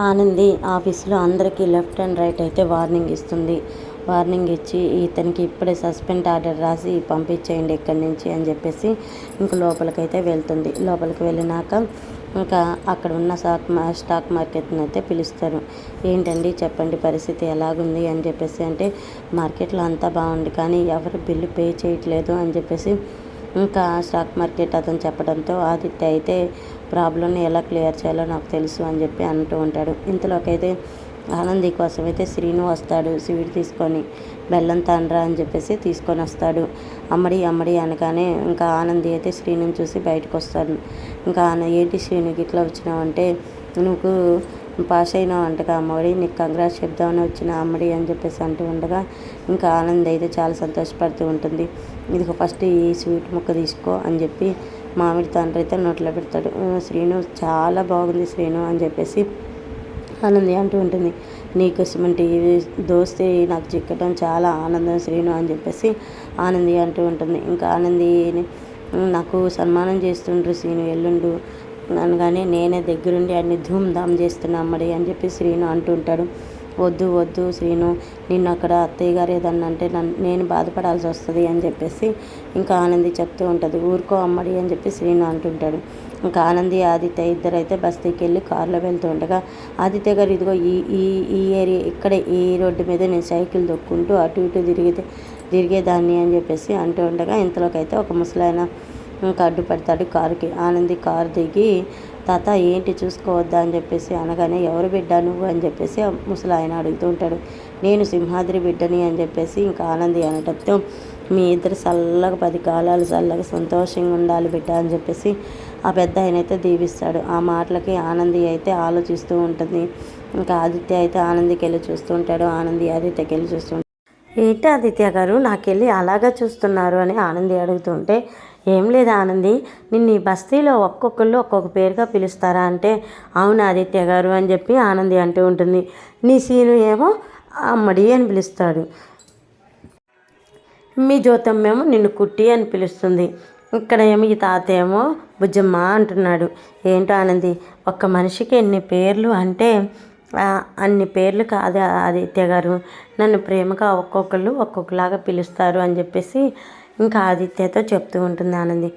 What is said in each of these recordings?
ఆనంది ఆఫీస్లో అందరికీ left and right అయితే వార్నింగ్ ఇస్తుంది. వార్నింగ్ ఇచ్చి ఇతనికి ఇప్పుడే సస్పెండ్ ఆర్డర్ రాసి పంపించేయండి ఇక్కడి నుంచి అని చెప్పేసి ఇంక లోపలికైతే వెళ్తుంది. లోపలికి వెళ్ళినాక ఇంకా అక్కడ ఉన్న స్టాక్ మా స్టాక్ మార్కెట్ని అయితే పిలుస్తారు. ఏంటండి చెప్పండి పరిస్థితి ఎలాగుంది అని చెప్పేసి అంటే మార్కెట్లో అంతా బాగుంది కానీ ఎవరు బిల్లు పే చేయట్లేదు అని చెప్పేసి ఇంకా స్టాక్ మార్కెట్ అతను చెప్పడంతో ఆదిత్య అయితే ప్రాబ్లమ్ని ఎలా క్లియర్ చేయాలో నాకు తెలుసు అని చెప్పి అంటూ ఉంటాడు. ఇంతలోకైతే ఆనంది కోసం అయితే శ్రీను వస్తాడు. స్వీట్ తీసుకొని బెల్లం తండ్రా అని చెప్పేసి తీసుకొని వస్తాడు. అమ్మడి అమ్మడి అనగానే ఇంకా ఆనంది అయితే శ్రీనుని చూసి బయటకు వస్తాడు ఇంకా ఆన ఏంటి శ్రీనుకి ఇట్లా వచ్చినావంటే? నువ్వు పాస్ అయినావు అంటగా అమ్మఒడి నీకు కంగ్రాట్స్ చెప్దామని వచ్చిన అమ్మడి అని చెప్పేసి అంటూ ఉండగా ఇంకా ఆనంద్ అయితే చాలా సంతోషపడుతూ ఉంటుంది. ఇదిగో ఫస్ట్ ఈ స్వీట్ ముక్క తీసుకో అని చెప్పి మామిడి తండ్రి అయితే నోట్లో పెడతాడు. శ్రీను చాలా బాగుంది శ్రీను అని చెప్పేసి ఆనంది అంటూ ఉంటుంది. నీకోసమంటే దోస్తే నాకు చిక్కటం చాలా ఆనందం శ్రీను అని చెప్పేసి ఆనంది అంటూ ఉంటుంది. ఇంకా ఆనంది నాకు సన్మానం చేస్తుండ్రు శ్రీను ఎల్లుండు అనగానే నేనే దగ్గరుండి అన్ని ధూమ్ ధామ్ చేస్తున్నా అమ్మడి అని చెప్పి శ్రీను అంటుంటాడు. వద్దు వద్దు శ్రీను నిన్ను అక్కడ అత్తయ్య గారు ఏదన్నా అంటే నన్ను నేను బాధపడాల్సి వస్తుంది అని చెప్పేసి ఇంకా ఆనంది చెప్తూ ఉంటుంది. ఊరుకో అమ్మడి అని చెప్పి శ్రీను అంటుంటాడు. ఇంకా ఆనంది ఆదిత్య ఇద్దరు అయితే బస్తీకి వెళ్ళి కారులో వెళ్తూ ఉండగా ఆదిత్య గారు ఇదిగో ఈ ఈ ఈ ఏరియా ఇక్కడే ఈ రోడ్డు మీద నేను సైకిల్ దొక్కుంటూ అటు ఇటు తిరిగితే తిరిగేదాన్ని అని చెప్పేసి అంటూ ఉండగా ఇంతలోకైతే ఒక ముసలాయన ఇంకా అడ్డుపడతాడు కారుకి. ఆనంది కారు దిగి తాత ఏంటి చూసుకోవద్దా? అని చెప్పేసి అనగానే ఎవరు బిడ్డ నువ్వు? అని చెప్పేసి ముసలాయన అడుగుతూ ఉంటాడు. నేను సింహాద్రి బిడ్డని అని చెప్పేసి ఇంకా ఆనంది అనేటప్పుడు మీ ఇద్దరు చల్లగా పది కాలాలు చల్లగా సంతోషంగా ఉండాలి బిడ్డ అని చెప్పేసి ఆ పెద్ద ఆయన అయితే దీవిస్తాడు. ఆ మాటలకి ఆనంది అయితే ఆలోచిస్తూ ఉంటుంది. ఇంకా ఆదిత్య అయితే ఆనందికి వెళ్ళి చూస్తూ ఉంటాడు. ఆనంది ఆదిత్యకి వెళ్ళి చూస్తూ ఏంటి ఆదిత్య గారు నాకెళ్ళి అలాగా చూస్తున్నారు అని ఆనంది అడుగుతుంటే ఏం లేదు ఆనంది? నిన్ను ఈ బస్తీలో ఒక్కొక్కళ్ళు ఒక్కొక్క పేరుగా పిలుస్తారా అంటే అవును ఆదిత్య గారు అని చెప్పి ఆనంది అంటూ ఉంటుంది. నీ సీను ఏమో అమ్మడి అని పిలుస్తాడు. మీ జ్యోతమ్మేమో నిన్ను కుట్టి అని పిలుస్తుంది. ఇక్కడ ఏమో ఈ తాత ఏమో బుజ్జమ్మ అంటున్నాడు. ఏంటో ఆనంది ఒక్క మనిషికి ఎన్ని పేర్లు అంటే అన్ని పేర్లు కాదు ఆదిత్య గారు. నన్ను ప్రేమగా ఒక్కొక్కళ్ళు ఒక్కొక్కలాగా పిలుస్తారు అని చెప్పేసి ఇంకా ఆదిత్యతో చెప్తూ ఉంటుంది ఆనంది.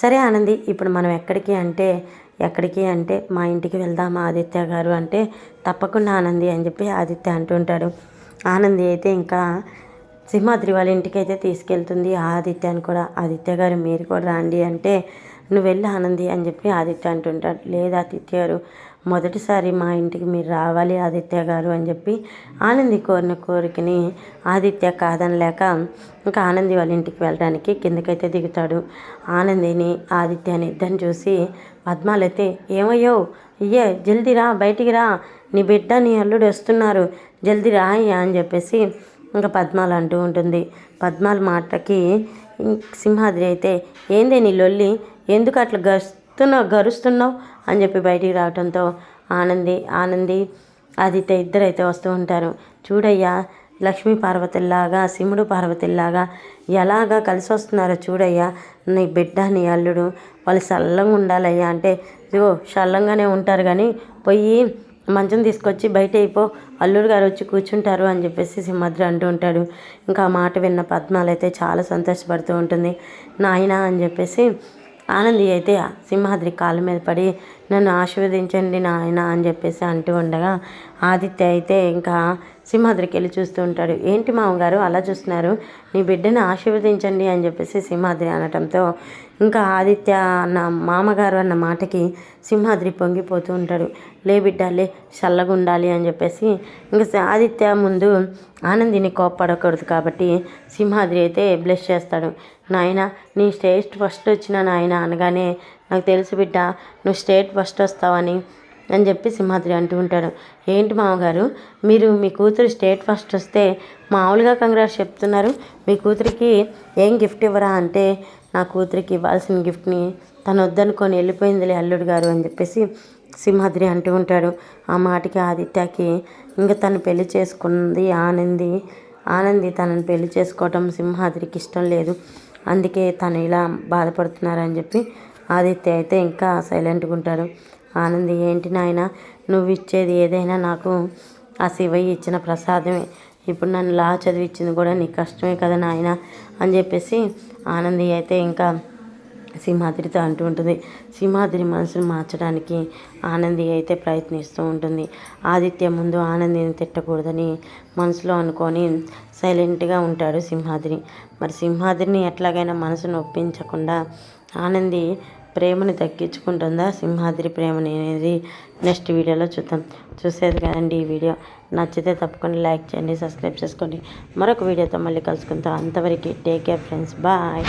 సరే ఆనంది ఇప్పుడు మనం ఎక్కడికి అంటే ఎక్కడికి అంటే మా ఇంటికి వెళ్దామా ఆదిత్య గారు అంటే తప్పకుండా ఆనంది అని చెప్పి ఆదిత్య అంటుంటాడు ఆనంది అయితే ఇంకా సింహాద్రి వాళ్ళ ఇంటికి అయితే తీసుకెళ్తుంది. ఆదిత్యని కూడా ఆదిత్య గారు మీరు కూడా రండి అంటే నువ్వు వెళ్ళి ఆనంది అని చెప్పి ఆదిత్య అంటుంటాడు లేదు ఆదిత్య గారు మొదటిసారి మా ఇంటికి మీరు రావాలి ఆదిత్య గారు అని చెప్పి ఆనంది కోరిన కోరికని ఆదిత్య కాదనలేక ఇంకా ఆనంది వాళ్ళ ఇంటికి వెళ్ళడానికి కిందకైతే దిగుతాడు. ఆనందిని ఆదిత్యని ఇద్దరిని చూసి పద్మాలైతే ఏమయ్యో అయ్యే జల్దీ రా బయటికి రా నీ బిడ్డ నీ అల్లుడు వస్తున్నారు జల్దీ రా అయ్యా అని చెప్పేసి ఇంకా పద్మాలు అంటూ ఉంటుంది. పద్మాల మాటకి సింహాద్రి అయితే ఏందే నీ లొల్లి? ఎందుకు అట్లా గరుస్తున్నావు గరుస్తున్నావు అని చెప్పి బయటికి రావడంతో ఆనంది ఆనంది ఆదిత్య ఇద్దరైతే వస్తూ ఉంటారు. చూడయ్యా లక్ష్మీ పార్వతిలాగా శివుడు పార్వతిలాగా ఎలాగా కలిసి వస్తున్నారో చూడయ్యా. నీ బిడ్డ నీ అల్లుడు వాళ్ళు చల్లంగా ఉండాలయ్యా. అంటే ఇదిగో చల్లంగానే ఉంటారు కానీ పోయి మంచం తీసుకొచ్చి బయట అయిపో అల్లుడు గారు వచ్చి కూర్చుంటారు అని చెప్పేసి సింహద్రి అంటూ ఉంటాడు. ఇంకా ఆ మాట విన్న పద్మాలు అయితే చాలా సంతోషపడుతూ ఉంటుంది. నాయన అని చెప్పేసి ఆనంది అయితే సింహాద్రి కాళ్ళ మీద పడి నన్ను ఆశీర్వదించండి నాయన అని చెప్పేసి అంటూ ఉండగా ఆదిత్య అయితే ఇంకా సింహాద్రికి వెళ్ళి చూస్తూ ఉంటాడు. ఏంటి మామగారు? అలా చూస్తున్నారు. నీ బిడ్డను ఆశీర్వదించండి అని చెప్పేసి సింహాద్రి అనటంతో ఇంకా ఆదిత్య అన్న మామగారు అన్న మాటకి సింహాద్రి పొంగిపోతూ ఉంటాడు. లే బిడ్డ లే చల్లగా ఉండాలి అని చెప్పేసి ఇంకా ఆదిత్య ముందు ఆనందిని కోప్పడకూడదు కాబట్టి సింహాద్రి అయితే బ్లెస్ చేస్తాడు. నాయన నీ స్టేట్ ఫస్ట్ వచ్చిన నాయన అనగానే నాకు తెలుసు బిడ్డ నువ్వు స్టేట్ ఫస్ట్ వస్తావని అని చెప్పి సింహాద్రి అంటూ ఉంటాడు. ఏంటి మామగారు? మీరు మీ కూతురు స్టేట్ ఫస్ట్ వస్తే మామూలుగా కంగ్రాట్స్ చెప్తున్నారు. మీ కూతురికి ఏం గిఫ్ట్ ఇవ్వరా అంటే నా కూతురికి ఇవ్వాల్సిన గిఫ్ట్ని తను వద్దనుకొని వెళ్ళిపోయిందిలే అల్లుడు గారు అని చెప్పేసి సింహాద్రి అంటూ ఉంటాడు. ఆ మాటకి ఆదిత్యకి ఇంకా తను పెళ్ళి చేసుకుంది ఆనంది. ఆనంది తనని పెళ్ళి చేసుకోవటం సింహాద్రికి ఇష్టం లేదు. అందుకే తను ఇలా బాధపడుతున్నారని చెప్పి ఆదిత్య అయితే ఇంకా సైలెంట్గా ఉంటాడు ఆనంది ఏంటి నాయన నువ్వు ఇచ్చేది ఏదైనా నాకు ఆ శివయ్య ఇచ్చిన ప్రసాదమే. ఇప్పుడు నన్ను లా చదివించింది కూడా నీ కష్టమే కదా నాయన? అని చెప్పేసి ఆనంది అయితే ఇంకా సింహాద్రితో అంటూ ఉంటుంది. సింహాద్రి మనసును మార్చడానికి ఆనంది అయితే ప్రయత్నిస్తూ ఉంటుంది. ఆదిత్య ముందు ఆనందిని తిట్టకూడదని మనసులో అనుకొని సైలెంట్గా ఉంటాడు సింహాద్రి. మరి సింహాద్రిని ఎట్లాగైనా మనసును ఒప్పించకుండా ఆనంది ప్రేమని దక్కించుకుంటుందా సింహాద్రి ప్రేమని అనేది నెక్స్ట్ వీడియోలో చూద్దాం. చూసేది కదండి ఈ వీడియో. నచ్చితే తప్పకుండా లైక్ చేయండి సబ్స్క్రైబ్ చేసుకోండి. మరొక వీడియోతో మళ్ళీ కలుసుకుంటాం అంతవరకు టేక్ కేర్ ఫ్రెండ్స్. బాయ్.